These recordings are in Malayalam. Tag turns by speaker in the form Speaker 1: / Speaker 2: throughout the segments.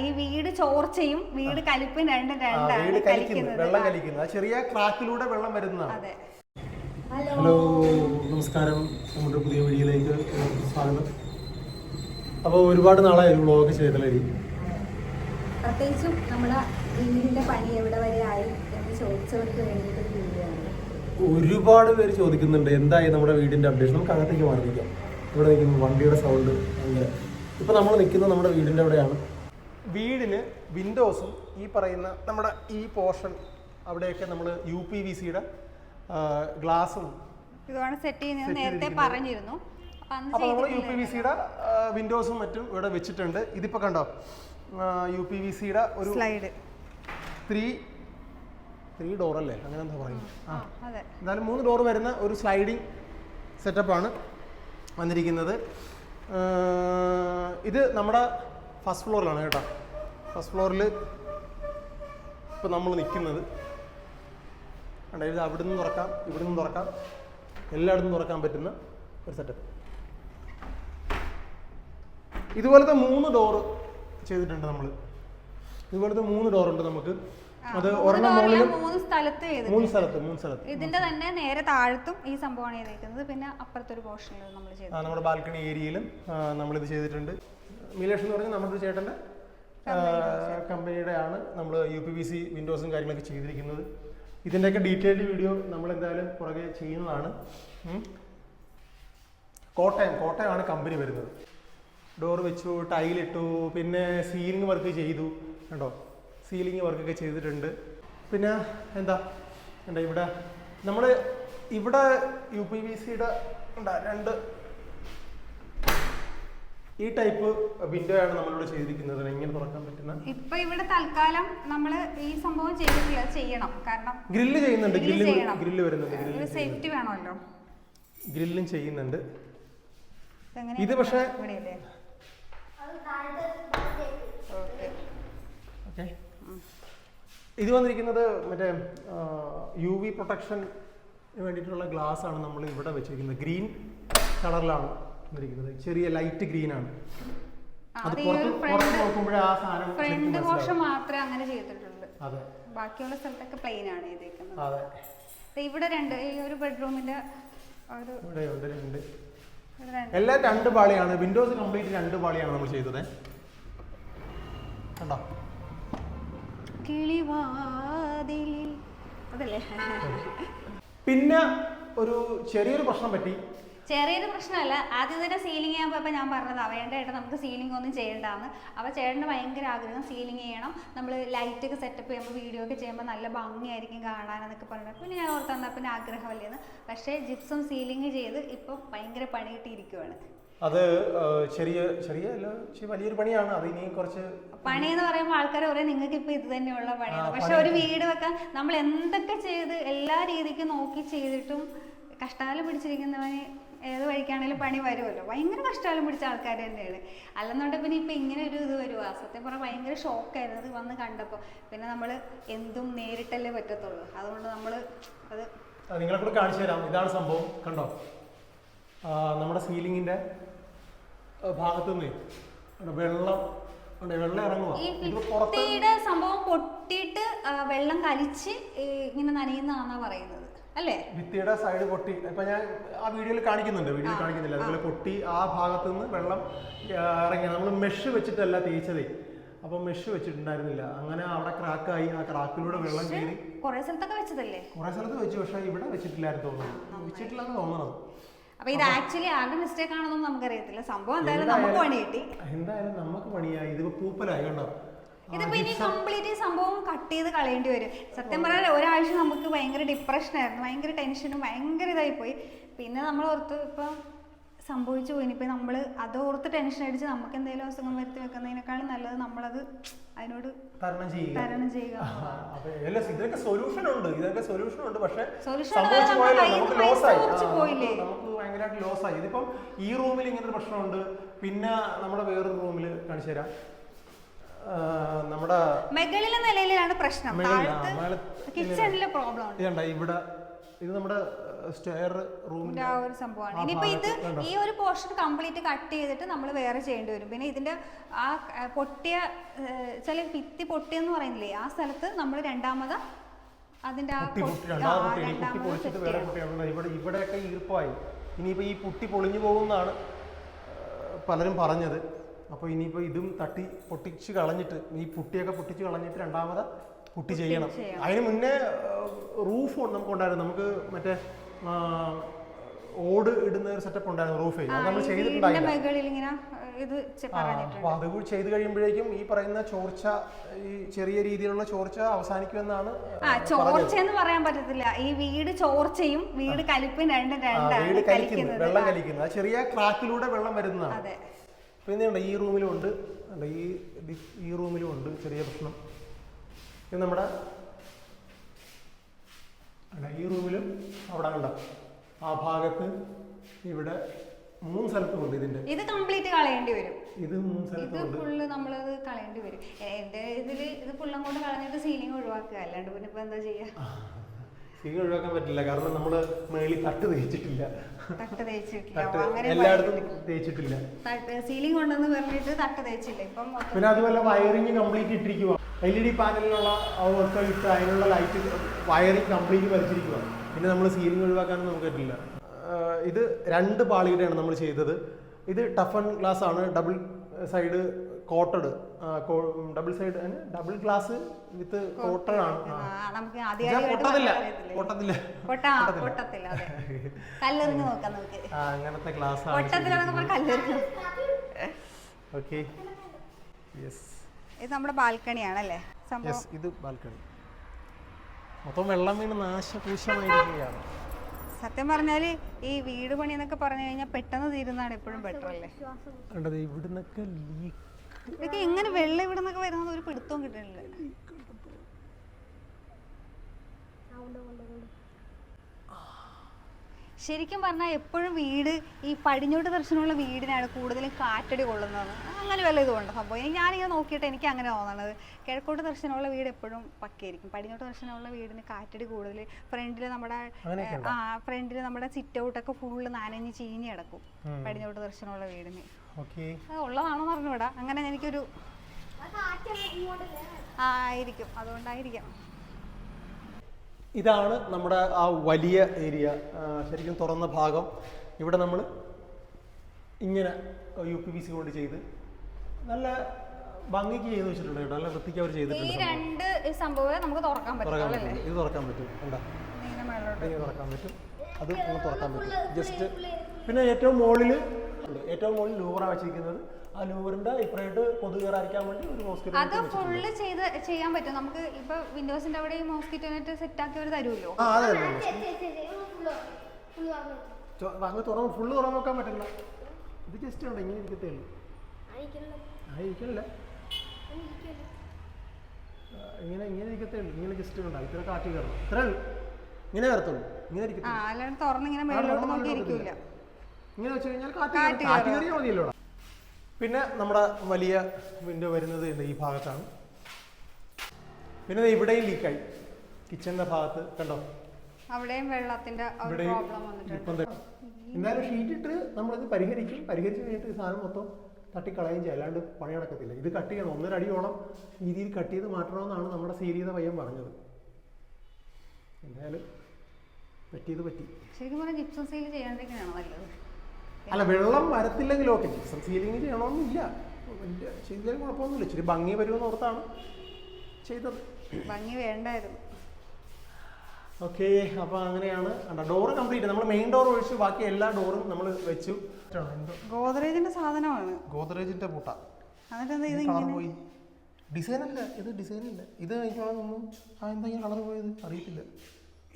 Speaker 1: ഈ വീട് ചോർച്ചയും വീട് കലിപ്പും രണ്ടും രണ്ടാണ്
Speaker 2: വീട്
Speaker 1: കലിക്കുന്നു
Speaker 2: വെള്ളം കലിക്കുന്നത് ആ ചെറിയ ക്രാക്കിലൂടെ വെള്ളം വരുന്നതാണ്.
Speaker 1: അതെ.
Speaker 2: ഹലോ നമസ്കാരം. നമ്മുടെ പുതിയ വീഡിയോയിലേക്ക് സ്വാഗതം. അപ്പോൾ ഒരുപാട് നാളായി ഒരു വ്ളോഗ് ചെയ്തല്ലേ
Speaker 1: പ്രത്യേകിച്ചും നമ്മുടെ വീടിന്റെ പണി എവിടെ വരെ ആയി എന്ന് ചോദിച്ചവർക്ക് വേണ്ടിയിട്ട് ഒരു
Speaker 2: ഒരുപാട് പേര് ചോദിക്കുന്നുണ്ട് എന്തായി നമ്മുടെ വീടിന്റെ അപ്ഡേഷൻ നമുക്ക് അകത്തേക്ക് മാറിയിരിക്കാം ഇവിടെ നിൽക്കുന്നു വണ്ടിയുടെ സൗണ്ട് അങ്ങനെ ഇപ്പൊ നമ്മൾ നിൽക്കുന്നത് നമ്മുടെ വീടിന്റെ അവിടെയാണ്. വീടിന് വിൻഡോസും ഈ പറയുന്ന നമ്മുടെ ഈ പോർഷൻ അവിടെയൊക്കെ നമ്മൾ യു പി വി സിയുടെ ഗ്ലാസും
Speaker 1: ഇതുമാണ് സെറ്റ് ചെയ്യുന്നത്. നേരത്തെ പറഞ്ഞിരുന്നു.
Speaker 2: അപ്പോൾ നമ്മൾ യു പി വി സിയുടെ വിൻഡോസും മറ്റും ഇവിടെ വെച്ചിട്ടുണ്ട്. ഇതിപ്പോ കണ്ടോ? യു പി വി സിയുടെ ഒരു
Speaker 1: സ്ലൈഡ്
Speaker 2: ത്രീ ത്രീ ഡോർ അല്ലേ? അങ്ങനെ എന്താ പറയുന്നത്?
Speaker 1: ആ.
Speaker 2: എന്നാലും മൂന്ന് ഡോർ വരുന്ന ഒരു സ്ലൈഡിങ് സെറ്റപ്പാണ് വന്നിരിക്കുന്നത്. ഇത് നമ്മുടെ ഫസ്റ്റ് ഫ്ലോറിലാണ് കേട്ടോ. ഫസ്റ്റ് ഫ്ലോറിൽ ഇപ്പോൾ നമ്മൾ നിൽക്കുന്നത് കണ്ടോ ഇത് അവിടെ നിന്ന് തുറക്കാം ഇവിടെ നിന്ന് തുറക്കാം. എല്ലായിടത്തും തുറക്കാൻ പറ്റുന്ന ഒരു സെറ്റപ്പ് ഇതുപോലത്തെ മൂന്ന് ഡോറ് ചെയ്തിട്ടുണ്ട് നമ്മൾ ഇതുപോലത്തെ മൂന്ന് ഡോറുണ്ട് നമുക്ക്. അത് ഒരെണ്ണം മുകളിലും
Speaker 1: മൂന്ന് സ്ഥലത്ത്
Speaker 2: മൂന്ന് സ്ഥലത്ത് മൂന്ന് സ്ഥലത്ത്.
Speaker 1: ഇതിന്റെ തന്നെ നേരെ താഴത്തും ഈ സംഭവമാണ് ചെയ്തേക്കുന്നത്. പിന്നെ അപ്പുറത്തൊരു പോർഷനിൽ നമ്മൾ
Speaker 2: ചെയ്തു നമ്മുടെ ബാൽക്കണി ഏരിയയിലും നമ്മൾ ഇത് ചെയ്തിട്ടുണ്ട്. മീലേഷ് എന്ന് പറഞ്ഞാൽ നമ്മുടെ ചേട്ടന്റെ കമ്പനിയുടെ ആണ് നമ്മൾ യു പി ബി സി വിൻഡോസും കാര്യങ്ങളൊക്കെ ചെയ്തിരിക്കുന്നത്. ഇതിന്റെയൊക്കെ ഡീറ്റെയിൽഡ് വീഡിയോ നമ്മൾ എന്തായാലും പുറകെ ചെയ്യുന്നതാണ്. കോട്ടയം കോട്ടയമാണ് കമ്പനി വരുന്നത്. ഡോർ വെച്ചു ടൈലിട്ടു പിന്നെ സീലിംഗ് വർക്ക് ചെയ്തു. കണ്ടോ? സീലിംഗ് വർക്കൊക്കെ ചെയ്തിട്ടുണ്ട്. പിന്നെ എന്താ? എന്താ ഇവിടെ? നമ്മൾ ഇവിടെ യു പി ബി സിയുടെ രണ്ട് ഈ ടൈപ്പ് വിൻഡോ ആണ് നമ്മളിവിടെ ചെയ്തിരിക്കുന്നത്. എങ്ങനെ തുറക്കാൻ പറ്റുന്ന?
Speaker 1: ഇപ്പൊ ഇവിടെ തൽക്കാലം നമ്മൾ ഈ സംഭവം ചെയ്തിട്ടില്ല ചെയ്യണം. കാരണം
Speaker 2: ഗ്രില്ല് ചെയ്യുന്നുണ്ട്. ഗ്രില്ല് ഗ്രില്ല് വരുന്നുണ്ട്. ഗ്രില്ല്
Speaker 1: സേഫ്റ്റി വേണമല്ലോ.
Speaker 2: ഗ്രില്ലും ചെയ്യുന്നുണ്ട്. ഇത് പക്ഷേ ഇത് വന്നിരിക്കുന്നത് മറ്റേ യു വി പ്രൊട്ടക്ഷൻ വേണ്ടിയിട്ടുള്ള ഗ്ലാസ് ആണ് നമ്മൾ ഇവിടെ വെച്ചിരിക്കുന്നത് ഗ്രീൻ കളറിലാണ് വന്നിരിക്കുന്നത് ചെറിയ ലൈറ്റ് ഗ്രീൻ ആണ്. അത് പുറത്ത് നോക്കുമ്പോഴേ ആ സാധനം
Speaker 1: ഫ്രണ്ട്
Speaker 2: മനസ്സിലാവും.
Speaker 1: പോർഷൻ മാത്രമേ അങ്ങനെ ചെയ്തിട്ടുള്ളൂ.
Speaker 2: അതെ.
Speaker 1: ബാക്കിയുള്ള സ്ഥലത്തൊക്കെ പ്ലെയിൻ ആണ് ചെയ്തേക്കുന്നത്.
Speaker 2: അതെ.
Speaker 1: ഇവിടെ രണ്ട് ഈ ഒരു ബെഡ്റൂമിന്റെ ഒരു
Speaker 2: ഇവിടെ ഉണ്ട് രണ്ട്. എല്ലാം രണ്ട് പാളിയാണ്. വിൻഡോസ് കംപ്ലീറ്റ് രണ്ട് പാളിയാണ് നമ്മൾ ചെയ്തത്. കണ്ടോ? പിന്നെ ഒരു ചെറിയൊരു പ്രശ്നം പറ്റി.
Speaker 1: ചെറിയൊരു പ്രശ്നമല്ല. ആദ്യം തന്നെ സീലിംഗ് ചെയ്യാൻ പോയപ്പോൾ ഞാൻ പറഞ്ഞത് വേണ്ട ഏട്ടാ നമുക്ക് സീലിംഗ് ഒന്നും ചെയ്യേണ്ടതാണ് അപ്പോൾ ചേട്ടന്റെ ഭയങ്കര ആഗ്രഹം സീലിംഗ് ചെയ്യണം. നമ്മൾ ലൈറ്റ് ഒക്കെ സെറ്റപ്പ് ചെയ്യുമ്പോൾ വീഡിയോ ഒക്കെ ചെയ്യുമ്പോൾ നല്ല ഭംഗിയായിരിക്കും കാണാനെന്നൊക്കെ പറഞ്ഞിട്ട്. പിന്നെ ഞാൻ ഓർത്ത് തന്നാൽ പിന്നെ ആഗ്രഹമല്ലേന്ന്. പക്ഷേ ജിപ്സും സീലിംഗ് ചെയ്ത് ഇപ്പം ഭയങ്കര പണി കിട്ടിയിരിക്കുവാണ്
Speaker 2: അത് ചെറിയ ചെറിയ വലിയൊരു പണിയാണ്. അത് ഇനി കുറച്ച്
Speaker 1: പണി എന്ന് പറയുമ്പോൾ ആൾക്കാർ പറയും നിങ്ങൾക്ക് ഇപ്പൊ ഇത് തന്നെയുള്ള പണിയാണ് പക്ഷെ ഒരു വീട് വെക്കാൻ നമ്മൾ എന്തൊക്കെ ചെയ്ത് എല്ലാ രീതിക്കും നോക്കി ചെയ്തിട്ടും കഷ്ടാലം പിടിച്ചിരിക്കുന്നവന് വഴിക്കാണെങ്കിലും പണി വരുമല്ലോ. ഭയങ്കര കഷ്ടാലം പിടിച്ച ആൾക്കാർ തന്നെയാണ്. അല്ലെന്നുണ്ടെങ്കിൽ പിന്നെ ഇപ്പൊ ഇങ്ങനെ ഒരു ഇത് വരുവാ സത്യം പറഞ്ഞാൽ ഭയങ്കര ഷോക്കായിരുന്നു ഇത് വന്ന് കണ്ടപ്പോൾ പിന്നെ നമ്മൾ എന്തും നേരിട്ടല്ലേ പറ്റത്തുള്ളൂ. അതുകൊണ്ട് നമ്മൾ അത്
Speaker 2: നിങ്ങളെ കൂടെ കാണിച്ചു തരാം. ഇതാണ് സംഭവം. കണ്ടോ? നമ്മുടെ സീലിങ്ങിന്റെ ഭാഗത്തു നിന്ന് വെള്ളം വെള്ളം ഇറങ്ങുക
Speaker 1: സംഭവം പൊട്ടിയിട്ട് വെള്ളം കലിച്ച് ഇങ്ങനെ നനയുന്നതാണെന്നാ പറയുന്നത്. അല്ലേ?
Speaker 2: ഭിത്തിയുടെ സൈഡ് പൊട്ടി. ഇപ്പൊ ഞാൻ ആ വീഡിയോയിൽ കാണിക്കുന്നുണ്ട്. വീഡിയോയിൽ കാണിക്കുന്നില്ല. അതുപോലെ പൊട്ടി ആ ഭാഗത്തു നിന്ന് വെള്ളം ഇറങ്ങി. നമ്മൾ മെഷ് വെച്ചിട്ടല്ല തേച്ചതേ. അപ്പൊ മെഷ് വെച്ചിട്ടുണ്ടായിരുന്നില്ല. അങ്ങനെ അവിടെ ക്രാക്കായി ആ ക്രാക്കിലൂടെ വെള്ളം കയറി.
Speaker 1: കുറെ സ്ഥലത്തൊക്കെ വെച്ചതല്ലേ?
Speaker 2: കുറെ സ്ഥലത്ത് വെച്ചു. പക്ഷെ ഇവിടെ വെച്ചിട്ടില്ലായിരുന്നു തോന്നുന്നു. വെച്ചിട്ടില്ലെന്ന് തോന്നണത്
Speaker 1: അപ്പൊ ഇത് ആക്ച്വലി ആരുടെ മിസ്റ്റേക്ക് ആണെന്നൊന്നും നമുക്കറിയത്തില്ല. സംഭവം എന്തായാലും നമുക്ക് പണി കിട്ടി.
Speaker 2: എന്തായാലും നമുക്ക് പണിയായി. ഇതിപ്പോ പൂപ്പലായി കണ്ടോ?
Speaker 1: ഇതിപ്പോ ഇനി കംപ്ലീറ്റ് സംഭവം കട്ട് ചെയ്ത് കളയേണ്ടി വരും. സത്യം പറഞ്ഞാൽ ഒരാഴ്ച നമുക്ക് ഭയങ്കര ഡിപ്രഷൻ ആയിരുന്നു. ഭയങ്കര ടെൻഷനും ഭയങ്കര ഇതായി പോയി. പിന്നെ നമ്മൾ ഓർത്ത് ഇപ്പൊ സംഭവിച്ചു പോയി. ഇനിയിപ്പോ നമ്മൾ അത് ഓർത്ത് ടെൻഷൻ അടിച്ച് നമുക്ക് എന്തെങ്കിലും അസുഖം വരുത്തി വെക്കുന്നതിനേക്കാളും നല്ലത് നമ്മളത് അതിനോട്
Speaker 2: തരണം ചെയ്യുക. ഇതിനൊക്കെ സൊല്യൂഷൻ ഉണ്ട്. ഇതിനൊക്കെ സൊല്യൂഷൻ ഉണ്ട്. പക്ഷെ സംഭവിച്ചു പോയല്ലോ നമുക്ക് ലോസ് ആയി? നമുക്ക് ഭയങ്കരമായിട്ട് ലോസ് ആയി. ഇതിപ്പം ഈ റൂമിൽ ഇങ്ങനെ ഒരു പ്രശ്നമുണ്ട്. പിന്നെ നമ്മുടെ വേറൊരു റൂമിൽ കാണിച്ചു തരാം. നമ്മുടെ
Speaker 1: മുകളിലെ നിലയിലാണ് പ്രശ്നം. കിച്ചണിലെ പ്രോബ്ലം ഉണ്ട്.
Speaker 2: ഇവിടെ ഇത് നമ്മുടെ സ്റ്റെയർ റൂമിന്റെ
Speaker 1: ആ ഒരു സംഭവമാണ്. ഇനിയിപ്പോ ഇത് ഈ ഒരു പോർഷൻ കംപ്ലീറ്റ് കട്ട് ചെയ്തിട്ട് നമ്മൾ വേറെ ചെയ്യേണ്ടി വരും. പിന്നെ ഇതിന്റെ ആ പൊട്ടിയ ചില ഭിത്തി പൊട്ടിയെന്ന് പറയുന്നില്ലേ ആ സ്ഥലത്ത് നമ്മൾ രണ്ടാമത് അതിന്റെ ആ
Speaker 2: രണ്ടാമത് പൊളിച്ചിട്ട് വേറെ. ഇവിടെ ഇവിടെയൊക്കെ ഈർപ്പമായി ഇനിയിപ്പോ ഈ പുട്ടി പൊളിഞ്ഞു പോകുന്നാണ് പലരും പറഞ്ഞത്. അപ്പോൾ ഇനിയിപ്പോൾ ഇതും തട്ടി പൊട്ടിച്ച് കളഞ്ഞിട്ട് ഈ പുട്ടിയൊക്കെ പൊട്ടിച്ച് കളഞ്ഞിട്ട് രണ്ടാമത് പുട്ടി ചെയ്യണം. അതിന് മുന്നേ റൂഫ് നമുക്ക് ഉണ്ടായിരുന്നു. നമുക്ക് മറ്റേ ഓട് ഇടുന്ന ഒരു സെറ്റപ്പ് ഉണ്ടായിരുന്നു റൂഫ്. അത് നമ്മൾ
Speaker 1: ചെയ്തിട്ടുണ്ടായിരുന്നു
Speaker 2: അപ്പൊ അത് കൂടി ചെയ്ത് കഴിയുമ്പോഴേക്കും ഈ പറയുന്ന ചോർച്ച ഈ ചെറിയ രീതിയിലുള്ള ചോർച്ച അവസാനിക്കുമെന്നാണ്
Speaker 1: ചോർച്ച എന്ന് പറയാൻ പറ്റത്തില്ല. ഈ വീട് ചോർച്ചയും വീട് കലിപ്പും രണ്ടും രണ്ടാണ്
Speaker 2: വീട്
Speaker 1: കലിക്കുന്നത്.
Speaker 2: വെള്ളം കലിക്കുന്നത് ചെറിയ ക്രാക്കിലൂടെ വെള്ളം വരുന്നതാണ്. പിന്നെ ഉണ്ട് ഈ റൂമിലും ഉണ്ട്. ഈ ഈ റൂമിലും ഉണ്ട് ചെറിയ പ്രശ്നം. ഇത് നമ്മുടെ ഈ റൂമിലും അവിടെ കണ്ട ആ ഭാഗത്ത് ഇവിടെ മൂന്ന് സ്ഥലത്തും ഉണ്ട് ഇതിന്റെ.
Speaker 1: ഇത് കംപ്ലീറ്റ് കളയേണ്ടി വരും.
Speaker 2: ഇത് മൂന്ന്
Speaker 1: ഇത്
Speaker 2: സ്ഥലത്തും നമ്മൾ
Speaker 1: ഫുള്ള് നമ്മൾ കളയേണ്ടി വരും. എന്റെ ഇതിൽ ഇത് ഫുള്ളും കൊണ്ട് കളഞ്ഞിട്ട് സീലിംഗ് ഒഴിവാക്കുക. അല്ലാണ്ട് പിന്നെ ഇപ്പൊ എന്താ ചെയ്യാ?
Speaker 2: സീൻ ഒഴിവാക്കാൻ പറ്റില്ല. കാരണം നമ്മൾ മേളിൽ തട്ട് തേച്ചിട്ടില്ല.
Speaker 1: തട്ട് തേച്ചിട്ടില്ല.
Speaker 2: തട്ട് എല്ലായിടത്തും തേച്ചിട്ടില്ല.
Speaker 1: സീലിംഗ് കൊണ്ടെന്ന് പറഞ്ഞിട്ട് തട്ട് തേച്ചില്ല. ഇപ്പം
Speaker 2: പിന്നെ അതുപോലെ വയറിംഗ് കംപ്ലീറ്റ് ഇട്ടിരിക്കുക എൽ ഇ ഡി പാനലിനുള്ള ഒക്കെ ഇട്ട് അതിനുള്ള ലൈറ്റ് വയറിങ് കംപ്ലീറ്റ് വലിച്ചിരിക്കുക പിന്നെ നമ്മൾ സീലിംഗ് ഒഴിവാക്കാനൊന്നും നമുക്ക് പറ്റില്ല. ഇത് രണ്ട് പാളിയുടെയാണ് നമ്മൾ ചെയ്തത്. ഇത് ടഫൺ ഗ്ലാസ് ആണ്. Double side coated double side double glass with cotton ആണ്. പൊട്ടത്തില്ല? പൊട്ടത്തില്ല.
Speaker 1: പൊട്ടത്തില്ല. കല്ലെറിഞ്ഞ് നോക്കാം നമുക്ക്.
Speaker 2: അങ്ങനത്തെ ഗ്ലാസ്
Speaker 1: പറഞ്ഞാൽ
Speaker 2: ഓക്കെ യെസ്
Speaker 1: ഇത് നമ്മുടെ ബാൽക്കണിയാണല്ലേ?
Speaker 2: യെസ് ഇത് ബാൽക്കണി. മൊത്തം വെള്ളം വീണ് നാശപൂശമായിരിക്കുകയാണ്
Speaker 1: സത്യം പറഞ്ഞാൽ ഈ വീട് പണി എന്നൊക്കെ പറഞ്ഞു കഴിഞ്ഞാൽ പെട്ടെന്ന് തീരുന്നതാണ് എപ്പോഴും ബെറ്റർ അല്ലേ
Speaker 2: ഇവിടുന്നൊക്കെ ലീക്ക്
Speaker 1: ഇതൊക്കെ എങ്ങനെ വെള്ളം ഇവിടെ നിന്നൊക്കെ വരുന്നത് ഒരു പിടുത്തവും കിട്ടുന്നില്ല ശരിക്കും പറഞ്ഞാൽ എപ്പോഴും വീട് ഈ പടിഞ്ഞോട്ട് ദർശനമുള്ള വീടിനാണ് കൂടുതലും കാറ്റടി കൊള്ളുന്നത്. അങ്ങനെ വല്ല ഇതുകൊണ്ട് സംഭവം. ഇനി ഞാനിങ്ങനെ നോക്കിയിട്ട് എനിക്ക് അങ്ങനെ തോന്നണത്. കിഴക്കോട്ട് ദർശനമുള്ള വീട് എപ്പോഴും പക്കയായിരിക്കും. പടിഞ്ഞോട്ട് ദർശനമുള്ള വീടിന് കാറ്റടി കൂടുതൽ. ഫ്രണ്ടിൽ നമ്മുടെ ആ ഫ്രണ്ടിൽ നമ്മുടെ സിറ്റ് ഔട്ടൊക്കെ ഫുള്ള് നനഞ്ഞ് ചീഞ്ഞ് കിടക്കും പടിഞ്ഞോട്ട് ദർശനമുള്ള വീടിന്. ഉള്ളതാണോന്ന് പറഞ്ഞു വിടാം അങ്ങനെ എനിക്കൊരു ആയിരിക്കും. അതുകൊണ്ടായിരിക്കാം.
Speaker 2: ഇതാണ് നമ്മുടെ ആ വലിയ ഏരിയ ശരിക്കും തുറന്ന ഭാഗം. ഇവിടെ നമ്മൾ ഇങ്ങനെ യു പി പി സി കൊണ്ട് ചെയ്ത് നല്ല ഭംഗിക്ക് ചെയ്ത് വെച്ചിട്ടുണ്ട് കേട്ടോ. നല്ല വൃത്തിക്ക് അവർ ചെയ്തിട്ടുണ്ട് ഈ
Speaker 1: രണ്ട് സംഭവം നമുക്ക് തുറക്കാൻ
Speaker 2: പറ്റും ഇത് തുറക്കാൻ പറ്റും. തുറക്കാൻ പറ്റും. അത് തുറക്കാൻ പറ്റും. ജസ്റ്റ് പിന്നെ ഏറ്റവും മുകളിൽ ഏറ്റവും മുകളിൽ ലൂറ വെച്ചിരിക്കുന്നത് ആ കൊതുക് കയറാതിരിക്കാൻ വേണ്ടി ഒരു മോസ്കിറ്റോ
Speaker 1: അത് ഫുള്ള് ചെയ്ത് ചെയ്യാൻ പറ്റും. നമുക്ക് ഇപ്പൊ വിൻഡോസിന്റെ അവിടെ ഈ മോസ്കിറ്റോ നെറ്റ് സെറ്റ് ആക്കി അവർ തരുമല്ലോ?
Speaker 2: ആ അതെ അങ്ങ് തുറന്ന് ഫുള്ള് തുറന്ന് നോക്കാൻ പറ്റില്ല. ഇത് ജസ്റ്റ് ഉണ്ട് ഇങ്ങനെ ഇരിക്കത്തേ ഉള്ളൂ. ആ ഇരിക്കണില്ല ആ, ഇങ്ങനെ ഇങ്ങനെ ഇരിക്കത്തേ ഉള്ളൂ. ഇങ്ങനെ ജസ്റ്റ് ഉണ്ടാവും ഇത്ര കാറ്റ് കയറണം. ഇത്രേ ഉള്ളൂ. ഇങ്ങനെ കയറത്തുള്ളൂ. ഇങ്ങനെ
Speaker 1: ആ
Speaker 2: ഇരിക്കത്തില്ല
Speaker 1: അല്ലാണ്ട് തുറന്ന് ഇങ്ങനെ മേലോട്ട്
Speaker 2: തുറന്ന്
Speaker 1: നോക്കി ഇരിക്കൂല
Speaker 2: ഇങ്ങനെ വെച്ച് കഴിഞ്ഞാൽ കാറ്റ്
Speaker 1: കാറ്റ്
Speaker 2: കയറും. കാറ്റ് കയറിയാൽ മതിയല്ലോ. പിന്നെ നമ്മുടെ വലിയ വിൻഡോ വരുന്നത് ഈ ഭാഗത്താണ്. പിന്നെ ഇവിടെയും ലീക്കായി കിച്ചണിന്റെ ഭാഗത്ത് കണ്ടോ?
Speaker 1: അവിടെയും വെള്ളത്തിന്റെ
Speaker 2: എന്തായാലും ഷീറ്റ് ഇട്ട് നമ്മളിത് പരിഹരിക്കും. പരിഹരിച്ച് കഴിഞ്ഞിട്ട് സാധനം മൊത്തം തട്ടിക്കളയും ചെയ്യും. അല്ലാണ്ട് പണി നടക്കത്തില്ല. ഇത് കട്ട് ചെയ്യണം. ഒന്നരടിയോളം രീതിയിൽ കട്ട് ചെയ്ത് മാറ്റണമെന്നാണ് നമ്മുടെ സീരീത പയ്യൻ പറഞ്ഞത്. എന്തായാലും പറ്റിയത് പറ്റി.
Speaker 1: ശരിക്കും പറഞ്ഞാൽ ജിപ്സം സീൽ ചെയ്യാണ്ടിരിക്കണോ നല്ലത്?
Speaker 2: അല്ല വെള്ളം വരത്തില്ലെങ്കിലും ഓക്കെ. ജിപ്സം സീലിംഗ് ചെയ്യണമെന്നില്ല വലിയ ചെയ്താലും കുഴപ്പമൊന്നുമില്ല. ഇച്ചിരി ഭംഗി വരുമെന്ന് ഓർത്താണ് ചെയ്തത്.
Speaker 1: ഭംഗി വേണ്ടായിരുന്നു.
Speaker 2: ഓക്കെ അപ്പോൾ അങ്ങനെയാണ്. Door complete. നമ്മൾ മെയിൻ ഡോർ ഒഴിച്ച് ബാക്കി എല്ലാ ഡോറും നമ്മൾ വെച്ചു.
Speaker 1: ഗോദ്രേജിന്റെ സാധനമാണ്.
Speaker 2: ഗോദ്രേജിന്റെ പൂട്ട. പോയി ഡിസൈൻ അല്ല ഇത് ഡിസൈൻ അല്ല ഇത് എനിക്ക് തോന്നുന്നു ആ എന്താ കളർ പോയത്? അറിയത്തില്ല.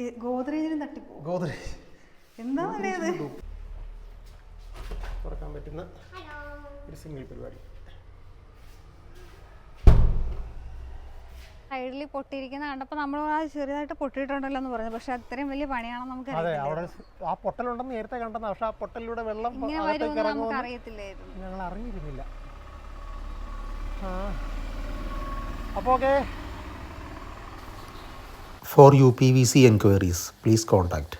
Speaker 1: ഈ ഗോദ്രേജിനും തട്ടിപ്പോ
Speaker 2: ഗോദ്രേജ്.
Speaker 1: എന്താ ഇത്
Speaker 2: തുറക്കാൻ പറ്റുന്ന ഒരു സിംഗിൾ പരിപാടി.
Speaker 1: സൈഡിൽ പൊട്ടിയിരിക്കുന്ന കണ്ടപ്പോൾ നമ്മൾ ആ ചെറിയതായിട്ട് പൊട്ടിയിട്ടുണ്ടല്ലോ എന്ന് പറഞ്ഞു. പക്ഷെ അത്രയും വലിയ പണിയാണെന്ന് നമുക്ക്
Speaker 2: അതെ അവിടെ ആ പൊട്ടലുണ്ടെന്ന് നേരത്തെ കണ്ടെന്ന് പക്ഷെ ആ പൊട്ടലിലൂടെ വെള്ളം
Speaker 1: നമുക്ക് അറിയത്തില്ലായിരുന്നു
Speaker 2: ഞങ്ങൾ അറിഞ്ഞിരുന്നില്ല ആ. അപ്പോൾ okay.
Speaker 3: V C enquiries please contact